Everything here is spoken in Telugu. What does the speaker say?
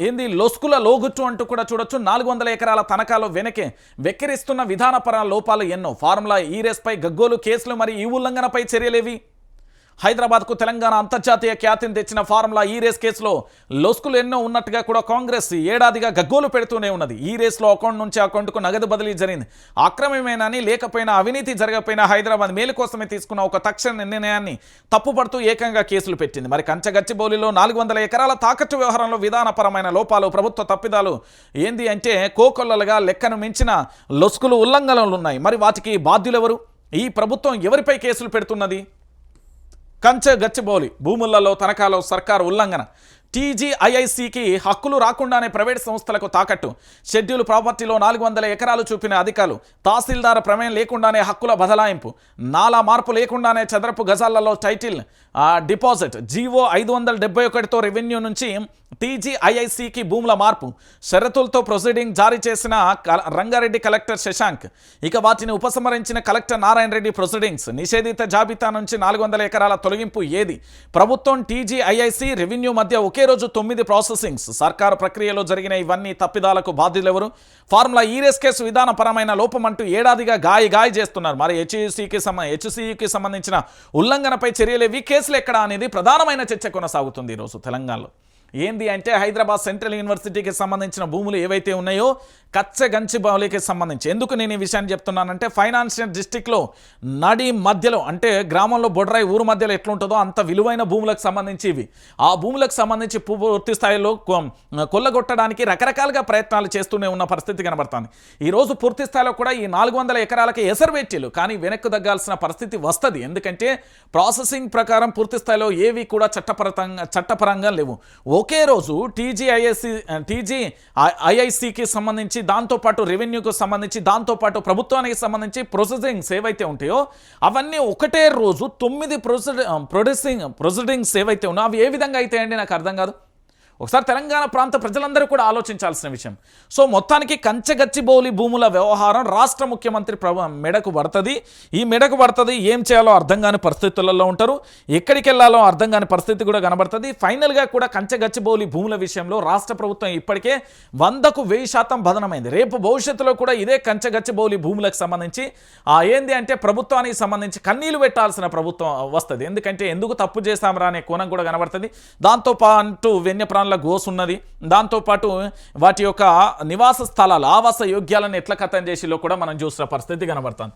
ఏంది లొస్కుల లోగుట్టు అంటూ కూడా చూడొచ్చు. నాలుగు వందల ఎకరాల తనఖాలో వెనకే వెక్కిరిస్తున్న విధానపర లోపాలు ఎన్నో. ఫార్ములా ఈ రేస్పై గగ్గోలు కేసులు మరి ఈ ఉల్లంఘనపై చర్యలేవి? హైదరాబాద్కు తెలంగాణ అంతర్జాతీయ ఖ్యాతిని తెచ్చిన ఫార్ములా ఈ రేస్ కేసులో లొస్కులు ఎన్నో ఉన్నట్టుగా కూడా కాంగ్రెస్ ఏడాదిగా గగ్గోలు పెడుతూనే ఉన్నది. ఈ రేస్లో అకౌంట్ నుంచి అకౌంట్కు నగదు బదిలీ జరిగింది. అక్రమమేనని లేకపోయినా అవినీతి జరగకపోయినా హైదరాబాద్ మేలు కోసమే తీసుకున్న ఒక తక్షణ నిర్ణయాన్ని తప్పుపడుతూ ఏకంగా కేసులు పెట్టింది. మరి కంచగచ్చిబౌలిలో నాలుగు వందల ఎకరాల తాకట్టు వ్యవహారంలో విధానపరమైన లోపాలు ప్రభుత్వ తప్పిదాలు ఏంది అంటే కోకొల్లలుగా లెక్కను మించిన లొస్కులు ఉల్లంఘనలు ఉన్నాయి మరి వాటికి బాధ్యులెవరు? ఈ ప్రభుత్వం ఎవరిపై కేసులు పెడుతున్నది? కంచె గచ్చిబౌలి భూములలో తనఖాలో సర్కారు ఉల్లంఘన. టీజీఐఐసికి హక్కులు రాకుండానే ప్రైవేట్ సంస్థలకు తాకట్టు. షెడ్యూల్ ప్రాపర్టీలో నాలుగు వందల ఎకరాలు చూపిన అధికారులు తహసీల్దార్ ప్రమేయం లేకుండానే హక్కుల బదలాయింపు. నాలా మార్పు లేకుండానే చదరపు గజాలలో టైటిల్. డిపాజిట్ జీవో ఐదు వందల డెబ్బై ఒకటితో రెవెన్యూ నుంచి టీజీఐఐసికి భూముల మార్పు. షరతులతో ప్రొసీడింగ్ జారీ చేసిన క- రంగారెడ్డి కలెక్టర్ శశాంక్. ఇక వాటిని ఉపసంహరించిన కలెక్టర్ నారాయణ రెడ్డి ప్రొసీడింగ్స్. నిషేధిత జాబితా నుంచి నాలుగు వందల ఎకరాల తొలగింపు ఏది? ప్రభుత్వం టీజీఐఐసి రెవెన్యూ మధ్య ఒకే రోజు తొమ్మిది ప్రాసెసింగ్స్ సర్కారు ప్రక్రియలో జరిగిన ఇవన్నీ తప్పిదాలకు బాధ్యులెవరు? ఫార్ములా ఈ రేస్ కేసు విధానపరమైన లోపం అంటూ ఏడాదిగా గాయ గాయ చేస్తున్నారు. మరి హెచ్యుసికి సంబంధ హెచ్సియుకి సంబంధించిన ఉల్లంఘనపై చర్యలేవి? కేసులు ఎక్కడ అనేది ప్రధానమైన చర్చ కొనసాగుతుంది ఈరోజు తెలంగాణలో. ఏంది అంటే హైదరాబాద్ సెంట్రల్ యూనివర్సిటీకి సంబంధించిన భూములు ఏవైతే ఉన్నాయో కచ్చగంచిబౌలికి సంబంధించి. ఎందుకు నేను ఈ విషయాన్ని చెప్తున్నానంటే ఫైనాన్షియల్ డిస్టిక్లో నడి మధ్యలో అంటే గ్రామంలో బొడ్రాయి ఊరు మధ్యలో ఎట్లుంటుందో అంత విలువైన భూములకు సంబంధించి ఇవి. ఆ భూములకు సంబంధించి పూర్తి స్థాయిలో కొల్లగొట్టడానికి రకరకాలుగా ప్రయత్నాలు చేస్తూనే ఉన్న పరిస్థితి కనబడుతుంది. ఈరోజు పూర్తి స్థాయిలో కూడా ఈ నాలుగు వందల ఎకరాలకి ఎసరుపెట్టిలు కానీ వెనక్కు తగ్గాల్సిన పరిస్థితి వస్తుంది. ఎందుకంటే ప్రాసెసింగ్ ప్రకారం పూర్తి స్థాయిలో ఏవి కూడా చట్టపరంగా చట్టపరంగా లేవు. ఒకే రోజు టీజీఐఎస్సి టీజీ ఐఐసికి సంబంధించి దాంతోపాటు రెవెన్యూకి సంబంధించి దాంతోపాటు ప్రభుత్వానికి సంబంధించి ప్రొసెసింగ్స్ ఏవైతే ఉంటాయో అవన్నీ ఒకటే రోజు తొమ్మిది ప్రొసీ ప్రొడ్యూసింగ్ ప్రొసీడింగ్స్ ఏవైతే ఉన్నాయో అవి ఏ విధంగా అవుతాయండి నాకు అర్థం కాదు. ఒకసారి తెలంగాణ ప్రాంత ప్రజలందరూ కూడా ఆలోచించాల్సిన విషయం. సో మొత్తానికి కంచెగచ్చిబౌలి భూముల వ్యవహారం రాష్ట్ర ముఖ్యమంత్రి ప్రభు మెడకు పడుతుంది. ఈ మెడకు పడుతుంది ఏం చేయాలో అర్థం కాని పరిస్థితులలో ఉంటారు. ఎక్కడికి వెళ్ళాలో అర్థం కాని పరిస్థితి కూడా కనబడుతుంది. ఫైనల్గా కూడా కంచెగచ్చిబౌలి భూముల విషయంలో రాష్ట్ర ప్రభుత్వం ఇప్పటికే వందకు వెయ్యి శాతం బదనమైంది. రేపు భవిష్యత్తులో కూడా ఇదే కంచెగచ్చిబౌలి భూములకు సంబంధించి ఆ ఏంది అంటే ప్రభుత్వానికి సంబంధించి కన్నీళ్ళు పెట్టాల్సిన ప్రభుత్వం వస్తుంది. ఎందుకంటే ఎందుకు తప్పు చేశామరా అనే కోణం కూడా కనబడుతుంది. దాంతో పాటు వన్యప్రాణుల గోస్ ఉన్నది. దాంతోపాటు వాటి యొక్క నివాస స్థలాలు ఆవాస యోగ్యాలను ఎట్లా కథం చేసిలో కూడా మనం చూసిన పరిస్థితి కనబడుతుంది.